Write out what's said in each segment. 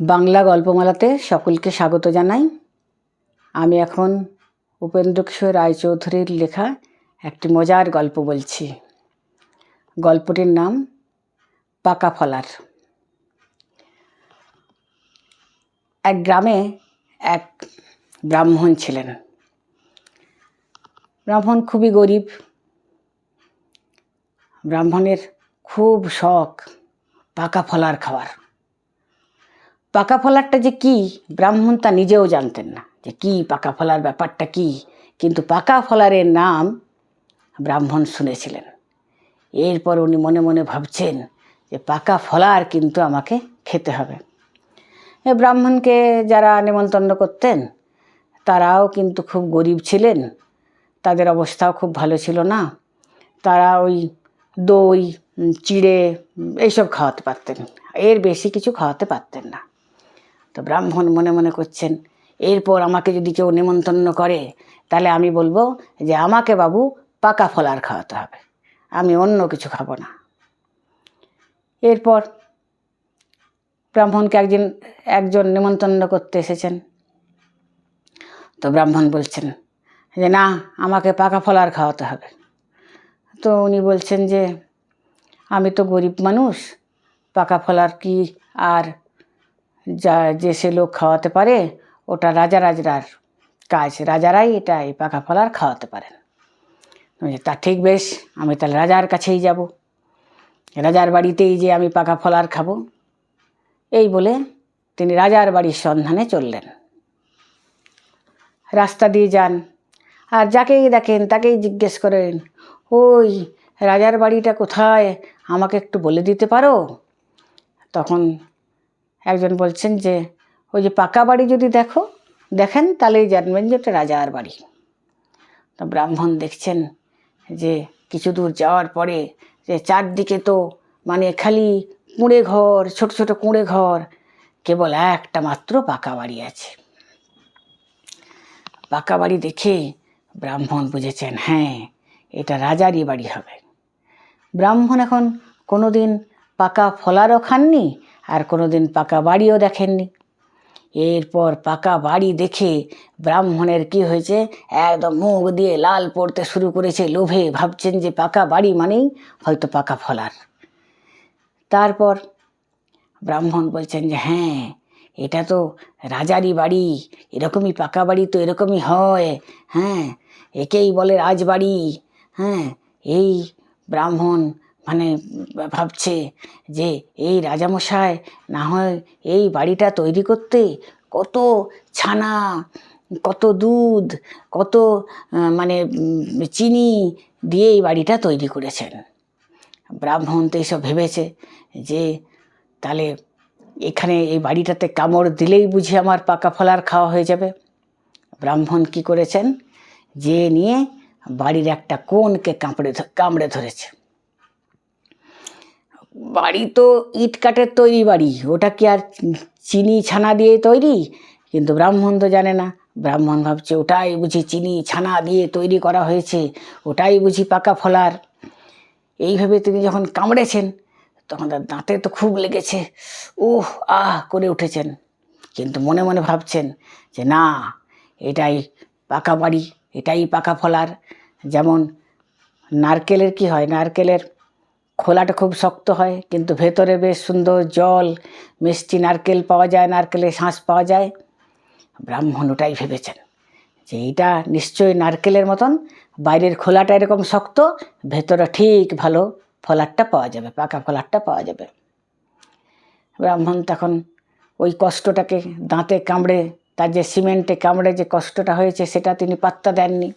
বাংলা গল্পমালাতে সকলকে স্বাগত জানাই। আমি এখন উপেন্দ্র কিশোর রায়চৌধুরীর লেখা একটি মজার গল্প বলছি। গল্পটির নাম পাকা ফলার। এক গ্রামে এক ব্রাহ্মণ ছিলেন। ব্রাহ্মণ খুবই গরিব। ব্রাহ্মণের খুব শখ পাকা ফলার খাওয়ার। পাকা ফলারটা যে কি, ব্রাহ্মণ তা নিজেও জানতেন না যে কি পাকা ফলার ব্যাপারটা কি। কিন্তু পাকা ফলারের নাম ব্রাহ্মণ শুনেছিলেন। এরপর উনি মনে মনে ভাবছেন যে পাকা ফলার কিন্তু আমাকে খেতে হবে। ব্রাহ্মণকে যারা নেমন্তন্ন করতেন, তারাও কিন্তু খুব গরিব ছিলেন, তাদের অবস্থাও খুব ভালো ছিল না। তারা ওই দই চিড়ে, এইসব খাওয়াতে পারতেন। এর বেশি কিছু খাওয়াতে পারতেন না। তো ব্রাহ্মণ মনে মনে করছেন, এরপর আমাকে যদি কেউ নেমন্তন্ন করে, তাহলে আমি বলব যে আমাকে বাবু পাকা ফলার খাওয়াতে হবে, আমি অন্য কিছু খাব না। এরপর ব্রাহ্মণকে একদিন একজন নেমন্তন্ন করতে এসেছেন। তো ব্রাহ্মণ বলছেন যে না, আমাকে পাকা ফলার খাওয়াতে হবে। তো উনি বলছেন যে, আমি তো গরিব মানুষ, পাকা ফলার কি আর যা যে সে লোক খাওয়াতে পারে, ওটা রাজা রাজরার কাজ। রাজারাই এটা এই পাকা ফলার খাওয়াতে পারেন। তা ঠিক বেশ, আমি তাহলে রাজার কাছেই যাব। রাজার বাড়িতেই যে আমি পাকা ফলার খাব। এই বলে তিনি রাজার বাড়ির সন্ধানে চললেন। রাস্তা দিয়ে যান। আর যাকেই দেখেন, তাকেই জিজ্ঞেস করেন, ওই রাজার বাড়িটা কোথায়? আমাকে একটু বলে দিতে পারো? তখন একজন বলছেন যে, ওই যে পাকা বাড়ি যদি দেখো, দেখেন তাহলেই জানবেন যে ওটা রাজার বাড়ি। তো ব্রাহ্মণ দেখছেন যে কিছু দূর যাওয়ার পরে যে চারদিকে তো মানে খালি কুঁড়ে ঘর, ছোট ছোট কুঁড়ে ঘর, কেবল একটা মাত্র পাকা বাড়ি আছে। পাকা বাড়ি দেখে ব্রাহ্মণ বুঝেছেন হ্যাঁ এটা রাজারই বাড়ি হবে। ব্রাহ্মণ এখন কোনোদিন পাকা ফলারও খাননি আর কোনোদিন পাকা বাড়িও দেখেননি। এরপর পাকা বাড়ি দেখে ব্রাহ্মণের কি হয়েছে? একদম মুখ দিয়ে লাল পড়তে শুরু করেছে লোভে। ভাবছেন যে পাকা বাড়ি মানেই হয়তো পাকা ফলার তারপর ব্রাহ্মণ বলছেন যে হ্যাঁ এটা তো রাজারই বাড়ি। এরকমই পাকা বাড়ি তো এরকমই হয়। হ্যাঁ একেই বলে রাজবাড়ি। হ্যাঁ এই ব্রাহ্মণ মানে ভাবছে যে এই রাজামশাই না হয় এই বাড়িটা তৈরি করতে কত ছানা, কত দুধ, কত মানে চিনি দিয়ে এই বাড়িটা তৈরি করেছেন। ব্রাহ্মণ তো এইসব ভেবেছে যে তাহলে এখানে এই বাড়িটাতে কামড় দিলেই বুঝি আমার পাকা ফলার খাওয়া হয়ে যাবে। ব্রাহ্মণ কি করেছেন? যে নিয়ে বাড়ির একটা কোণকে কামড়ে কামড়ে ধরেছে। বাড়ি তো ইট কাঠের তৈরি বাড়ি, ওটা কি আর চিনি ছানা দিয়ে তৈরি? কিন্তু ব্রাহ্মণ তো জানে না। ব্রাহ্মণ ভাবছে, ওটাই বুঝি চিনি ছানা দিয়ে তৈরি করা হয়েছে, ওটাই বুঝি পাকা ফলার। এইভাবে তিনি যখন কামড়েছেন, তখন তার দাঁতে তো খুব লেগেছে। উহ, আহ, করে উঠেছেন। কিন্তু মনে মনে ভাবছেন যে, না, এটাই পাকা বাড়ি, এটাই পাকা ফলার। যেমন নারকেলের কি হয়? নারকেলের খোলাটা খুব শক্ত হয়, কিন্তু ভেতরে বেশ সুন্দর জল, মিষ্টি নারকেল পাওয়া যায়, নারকেলের শাঁস পাওয়া যায়। ব্রাহ্মণ ওটাই ভেবেছেন যে এইটা নিশ্চয়ই নারকেলের মতন, বাইরের খোলাটা এরকম শক্ত, ভেতরে ঠিক ভালো ফলারটা পাওয়া যাবে, পাকা ফলারটা পাওয়া যাবে। ব্রাহ্মণ তখন ওই কষ্টটাকে দাঁতে কামড়ে, তার যে সিমেন্টে কামড়ে যে কষ্টটা হয়েছে, সেটা তিনি পাত্তা দেননি।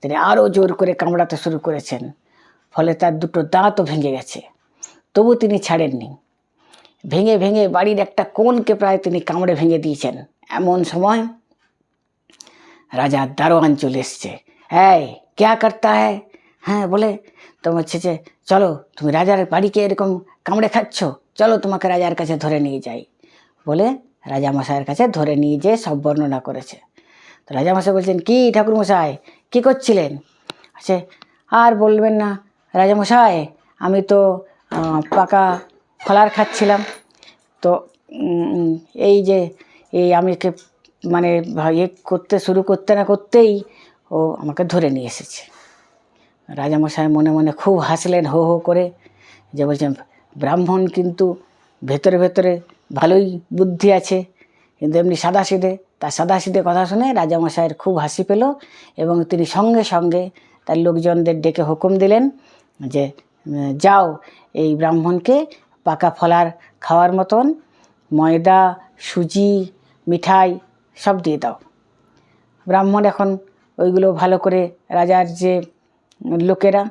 তিনি আরও জোর করে কামড়াতে শুরু করেছেন। ফলে তার দুটো দাঁতও ভেঙে গেছে। তবু তিনি ছাড়েননি। ভেঙে ভেঙে বাড়ির একটা কোণকে প্রায় তিনি কামড়ে ভেঙে দিয়েছেন। এমন সময় রাজার দারোয়ান চলে এসছে। হ্যাঁ ক্যা করতা হ্যায়? হ্যাঁ বলে, তোমার হচ্ছে যে, চলো, তুমি রাজার বাড়িকে এরকম কামড়ে খাচ্ছ, চলো তোমাকে রাজার কাছে ধরে নিয়ে যাই। বলে রাজামশাইয়ের কাছে ধরে নিয়ে যেয়ে সব বর্ণনা করেছে। তো রাজামশাই বলছেন, কি ঠাকুরমশাই, কী করছিলেন? আছে আর বলবেন না রাজামশাই, আমি তো পাকা ফলার খাচ্ছিলাম। তো এই যে, এই আমাকে মানে ইয়ে করতে, শুরু করতে না করতেই ও আমাকে ধরে নিয়ে এসেছে। রাজামশাই মনে মনে খুব হাসলেন, হো হো করে। যে বলছেন, ব্রাহ্মণ কিন্তু ভেতরে ভেতরে ভালোই বুদ্ধি আছে, কিন্তু এমনি সাদাসিধে, তার সাদাসিধে কথা শুনে রাজামশাইয়ের খুব হাসি পেল এবং তিনি সঙ্গে সঙ্গে তার লোকজনদের ডেকে হুকুম দিলেন যে যাও এই ব্রাহ্মণকে পাকা ফলার খাওয়ার মতন, ময়দা, সুজি, মিঠাই সব দিয়ে দাও। ব্রাহ্মণ এখন ওইগুলো ভালো করে রাজার যে লোকেরা,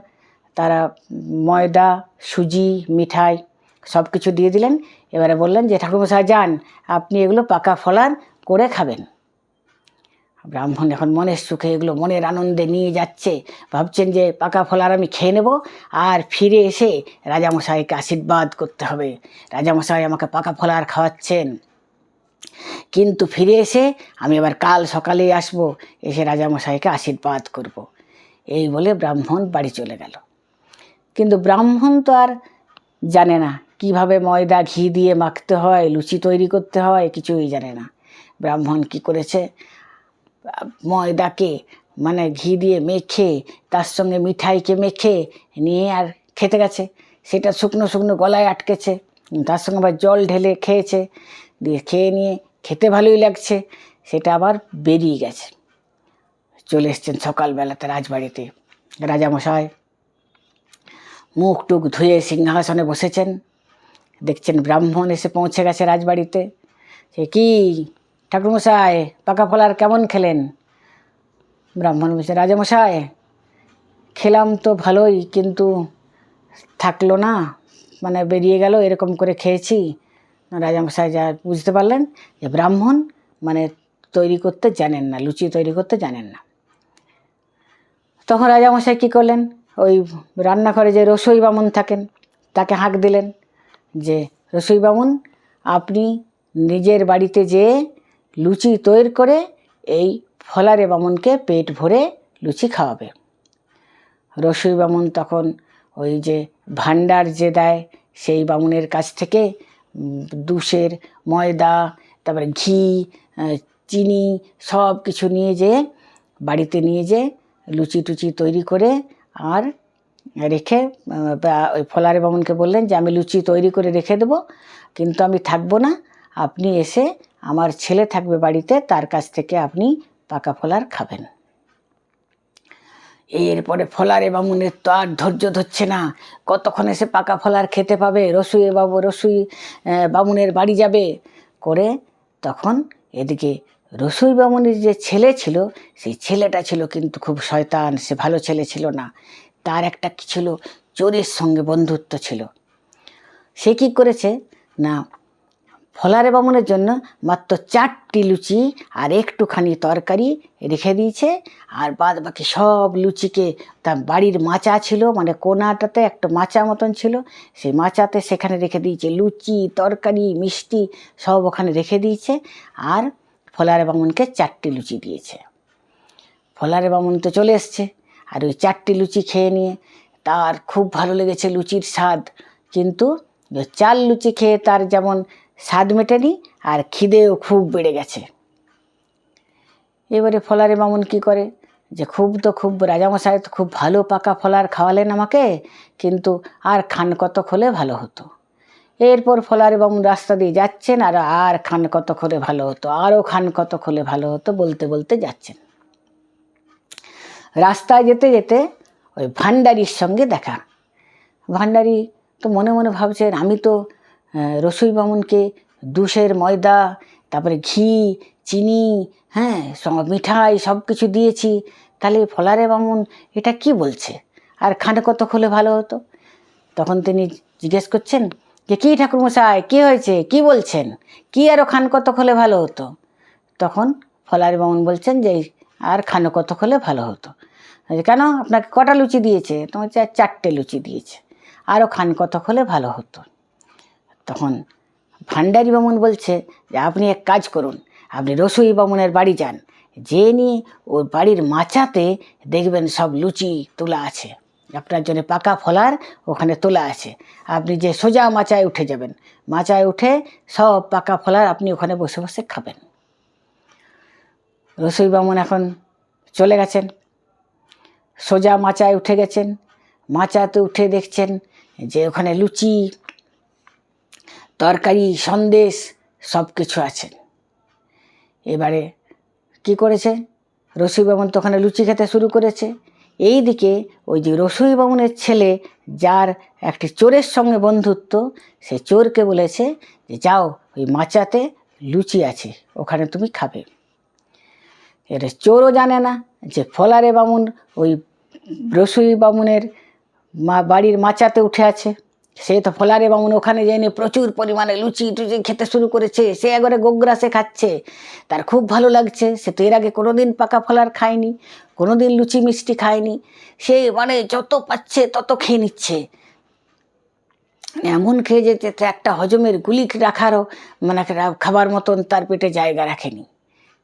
তারা ময়দা, সুজি, মিঠাই সব কিছু দিয়ে দিলেন। এবারে বললেন যে, ঠাকুরমশাই, যান, আপনি এগুলো পাকা ফলার করে খাবেন। ব্রাহ্মণ এখন মনের সুখে এগুলো মনের আনন্দে নিয়ে যাচ্ছে। ভাবছেন যে পাকা ফলার আমি খেয়ে নেব আর ফিরে এসে রাজামশাইকে আশীর্বাদ করতে হবে। রাজামশাই আমাকে পাকা ফলার খাওয়াচ্ছেন। কিন্তু ফিরে এসে আমি আবার কাল সকালে আসব, এসে রাজামশাইকে আশীর্বাদ করব। এই বলে ব্রাহ্মণ বাড়ি চলে গেল। কিন্তু ব্রাহ্মণ তো আর জানে না, কীভাবে ময়দা ঘি দিয়ে মাখতে হয়, লুচি তৈরি করতে হয়, কিছুই জানে না। ব্রাহ্মণ কি করেছে? ময়দাকে মানে ঘি দিয়ে মেখে, তার সঙ্গে মিঠাইকে মেখে নিয়ে আর খেতে গেছে। সেটা শুকনো শুকনো গলায় আটকেছে, তার সঙ্গে আবার জল ঢেলে খেয়েছে। দিয়ে খেয়ে নিয়ে খেতে ভালোই লাগছে, সেটা আবার বেরিয়ে গেছে। চলে এসছেন সকালবেলাতে রাজবাড়িতে। রাজামশাই মুখ টুক ধুয়ে সিংহাসনে বসেছেন। দেখছেন ব্রাহ্মণ এসে পৌঁছে গেছে রাজবাড়িতে। সে কি ঠাকুরমশাই, পাকা ফলার কেমন খেলেন? ব্রাহ্মণ বলছে, রাজামশাই, খেলাম তো ভালোই, কিন্তু থাকল না। মানে বেরিয়ে গেল, এরকম করে খেয়েছি। রাজামশাই যা বুঝতে পারলেন যে ব্রাহ্মণ মানে তৈরি করতে জানেন না, লুচি তৈরি করতে জানেন না। তখন রাজামশাই কী করলেন? ওই রান্নাঘরে যে রসই বামুন থাকেন, তাকে হাঁক দিলেন যে, রসই বামুন, আপনি নিজের বাড়িতে যেয়ে লুচি তৈরি করে এই ফলারে বামুনকে পেট ভরে লুচি খাওয়াবে। রসই বামুন তখন ওই যে ভান্ডার যে দেয়, সেই বামুনের কাছ থেকে দুশের ময়দা, তারপরে ঘি চিনি সব কিছু নিয়ে যেয়ে বাড়িতে নিয়ে যেয়ে লুচি টুচি তৈরি করে আর রেখে ওই ফলারে বামুনকে বললেন যে, আমি লুচি তৈরি করে রেখে দেবো, কিন্তু আমি থাকব না। আপনি এসে আমার ছেলে থাকবে বাড়িতে, তার কাছ থেকে আপনি পাকা ফলার খাবেন। এরপরে ফলারে বামুনের তো আর ধৈর্য ধরছে না। কতক্ষণ এসে পাকা ফলার খেতে পাবে? রসুই বাবু, রসুই বামুনের বাড়ি যাবে। করে তখন এদিকে রসুই বামুনের যে ছেলে ছিল, সেই ছেলেটা ছিল কিন্তু খুব শয়তান, সে ভালো ছেলে ছিল না। তার একটা কি ছিল? চোরের সঙ্গে বন্ধুত্ব ছিল। সে কি করেছে? না ফলারে বামুনের জন্য মাত্র চারটি লুচি আর একটুখানি তরকারি রেখে দিয়েছে। আর বাদ বাকি সব লুচিকে তার বাড়ির মাচা ছিল মানে কোনাটাতে একটা মাচা মতন ছিল। সেই মাচাতে সেখানে রেখে দিয়েছে লুচি, তরকারি, মিষ্টি, সব ওখানে রেখে দিয়েছে। আর ফলারে বামুনকে চারটি লুচি দিয়েছে। ফলারে বামুন তো চলে এসছে, আর ওই চারটি লুচি খেয়ে নিয়ে তার খুব ভালো লেগেছে লুচির স্বাদ। কিন্তু চাল লুচি খেয়ে তার যেমন স্বাদ মেটেনি আর খিদেও খুব বেড়ে গেছে। এবারে ফলারে মামুন কি করে? যে খুব তো খুব, রাজামশাই তো খুব ভালো পাকা ফলার খাওয়ালেন আমাকে, কিন্তু আর খান কত হলে ভালো হতো। এরপর ফলারে বামুন রাস্তা দিয়ে যাচ্ছেন আর আর খান কত হলে ভালো হতো, আরও খান কত হলে ভালো হতো বলতে বলতে যাচ্ছেন। রাস্তায় যেতে যেতে ওই ভান্ডারির সঙ্গে দেখা। ভান্ডারি তো মনে মনে ভাবছেন, আমি তো রসুই বামুনকে, দুশের ময়দা, তারপরে ঘি, চিনি হ্যাঁ মিঠাই সব কিছু দিয়েছি। তাহলে ফলারে বামুন এটা কি বলছে? আর খানে কত হলে ভালো হতো? তখন তিনি জিজ্ঞেস করছেন যে কী ঠাকুরমশাই? কী হয়েছে? কি বলছেন? কি আরও খান কত হলে ভালো হতো? তখন ফলারে বামুন বলছেন যে, আর খানো কত হলে ভালো হতো? কেন? আপনাকে কটা লুচি দিয়েছে? তোমার চার চারটে লুচি দিয়েছে। আরও খান কত হলে ভালো হতো? তখন ভান্ডারি বামুন বলছে যে, আপনি এক কাজ করুন, আপনি রসুই বামুনের বাড়ি যান। যে নিয়ে ওর বাড়ির মাচাতে দেখবেন সব লুচি তোলা আছে। আপনার জন্য পাকা ফলার ওখানে তোলা আছে। আপনি যে সোজা মাচায় উঠে যাবেন, মাচায় উঠে সব পাকা ফলার আপনি ওখানে বসে বসে খাবেন। রসুই বামুন এখন চলে গেছেন, সোজা মাচায় উঠে গেছেন, মাচাতে উঠে দেখছেন যে, ওখানে লুচি তরকারি, সন্দেশ সব কিছু আছে। এবারে কি করেছে? রসুই বামুন তো ওখানে লুচি খেতে শুরু করেছে। এই দিকে ওই যে রসুই বামুনের ছেলে, যার একটি চোরের সঙ্গে বন্ধুত্ব, সে চোরকে বলেছে যে, যাও, ওই মাচাতে লুচি আছে, ওখানে তুমি খাবে। এটা চোরও জানে না যে, ফলারে বামুন ওই রসুই বামুনের মা বাড়ির মাচাতে উঠে আছে। সে তো ফলারে বামুন ওখানে যায়নি প্রচুর পরিমাণে লুচি টুচি খেতে শুরু করেছে। সে একবারে গোগ্রাসে খাচ্ছে। তার খুব ভালো লাগছে। সে তো এর আগে কোনো দিন পাকা ফলার খায়নি কোনো দিন লুচি মিষ্টি খায়নি। সে মানে যত পাচ্ছে তত খেয়ে নিচ্ছে। এমন খেয়ে যেতে একটা হজমের গুলি রাখারও মানে খাবার মতন তার পেটে জায়গা রাখেনি।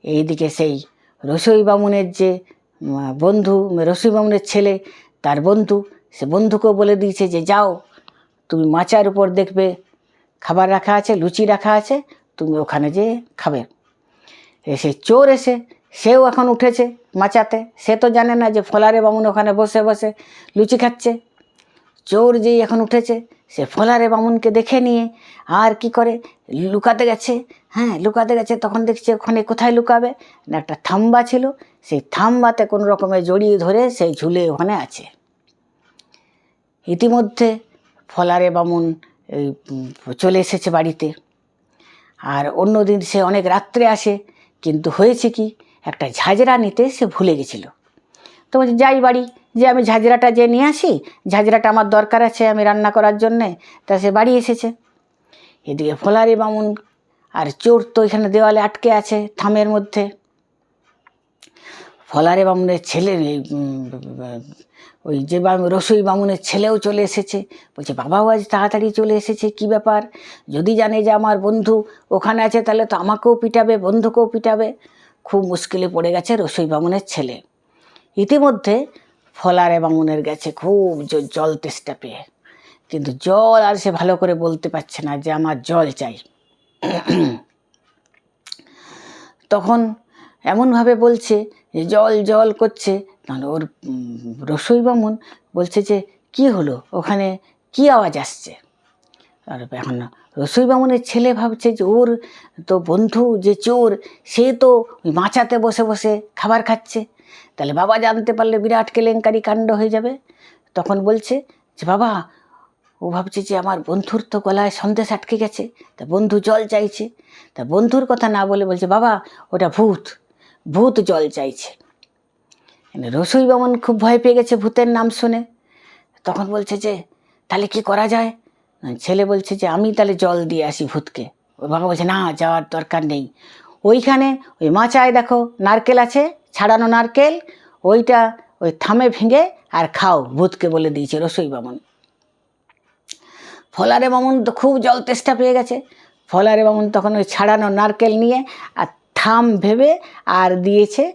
এইদিকে সেই রসই বামুনের যে বন্ধু, রসই বামুনের ছেলে, তার বন্ধু, সে বন্ধুকেও বলে দিয়েছে যে, যাও তুমি মাচার উপর দেখবে, খাবার রাখা আছে, লুচি রাখা আছে, তুমি ওখানে যেয়ে খাবে। এসে চোর এসে, সেও এখন উঠেছে মাচাতে। সে তো জানে না যে ফলারে বামুন ওখানে বসে বসে লুচি খাচ্ছে। চোর যেই এখন উঠেছে, সে ফলারে বামুনকে দেখে নিয়ে আর কি করে? লুকাতে গেছে। হ্যাঁ লুকাতে গেছে, তখন দেখছে ওখানে কোথায় লুকাবে? না, একটা থাম্বা ছিল। সেই থাম্বাতে কোনো রকমে জড়িয়ে ধরে সেই ঝুলে ওখানে আছে। ইতিমধ্যে ফলারে বামুন চলে এসেছে বাড়িতে। আর অন্য দিন সে অনেক রাত্রে আসে, কিন্তু হয়েছে কি, একটা ঝাঁঝরা নিতে সে ভুলে গেছিল। তো বলছে, যাই বাড়ি, যে আমি ঝাঁঝরাটা যে নিয়ে আসি, ঝাঁঝরাটা আমার দরকার আছে আমি রান্না করার জন্যে, তা সে বাড়ি এসেছে। এদিকে ফলারে বামুন আর চোর তো এখানে দেওয়ালে আটকে আছে থামের মধ্যে। ফলারে বামুনের ছেলে ওই যে রসই বামুনের ছেলেও চলে এসেছে। বলছে, বাবাও আজ তাড়াতাড়ি চলে এসেছে, কি ব্যাপার? যদি জানে যে আমার বন্ধু ওখানে আছে, তাহলে তো আমাকেও পিটাবে, বন্ধুকেও পিটাবে। খুব মুশকিলে পড়ে গেছে রসই বামুনের ছেলে। ইতিমধ্যে ফলারে বামুনের গেছে খুব জল তেষ্টা পেয়ে। কিন্তু জল আর সে ভালো করে বলতে পারছে না যে আমার জল চাই। তখন এমনভাবে বলছে জল জল করছে তাহলে ওর রসই বামুন বলছে যে, কি হলো? ওখানে কি আওয়াজ আসছে? আর এখন রসই বামুনের ছেলে ভাবছে যে, ওর তো বন্ধু যে চোর, সে তো ওই মাচাতে বসে বসে খাবার খাচ্ছে। তাহলে বাবা জানতে পারলে বিরাট কেলেঙ্কারি কাণ্ড হয়ে যাবে। তখন বলছে যে, বাবা, ও ভাবছে যে, আমার বন্ধুর তো গলায় সন্দেশ আটকে গেছে। তা বন্ধু জল চাইছে। তা বন্ধুর কথা না বলে বলছে, বাবা, ওটা ভূত। ভূত জল চাইছে। মানে রসই বামন খুব ভয় পেয়ে গেছে ভূতের নাম শুনে। তখন বলছে যে, তাহলে কি করা যায়? ছেলে বলছে যে, আমি তাহলে জল দিয়ে আসি ভূতকে। ওর বাবা বলছে, না, যাওয়ার দরকার নেই। ওইখানে ওই মাচায় দেখো নারকেল আছে, ছাড়ানো নারকেল, ওইটা ওই থামে ভেঙে আর খাও, ভূতকে বলে দিয়েছে রসই বামন। ফলারে বামন তো খুব জল তেষ্টা পেয়ে গেছে। ফলারে বামুন তখন ওই ছাড়ানো নারকেল নিয়ে আর থাম ভেবে আর দিয়েছে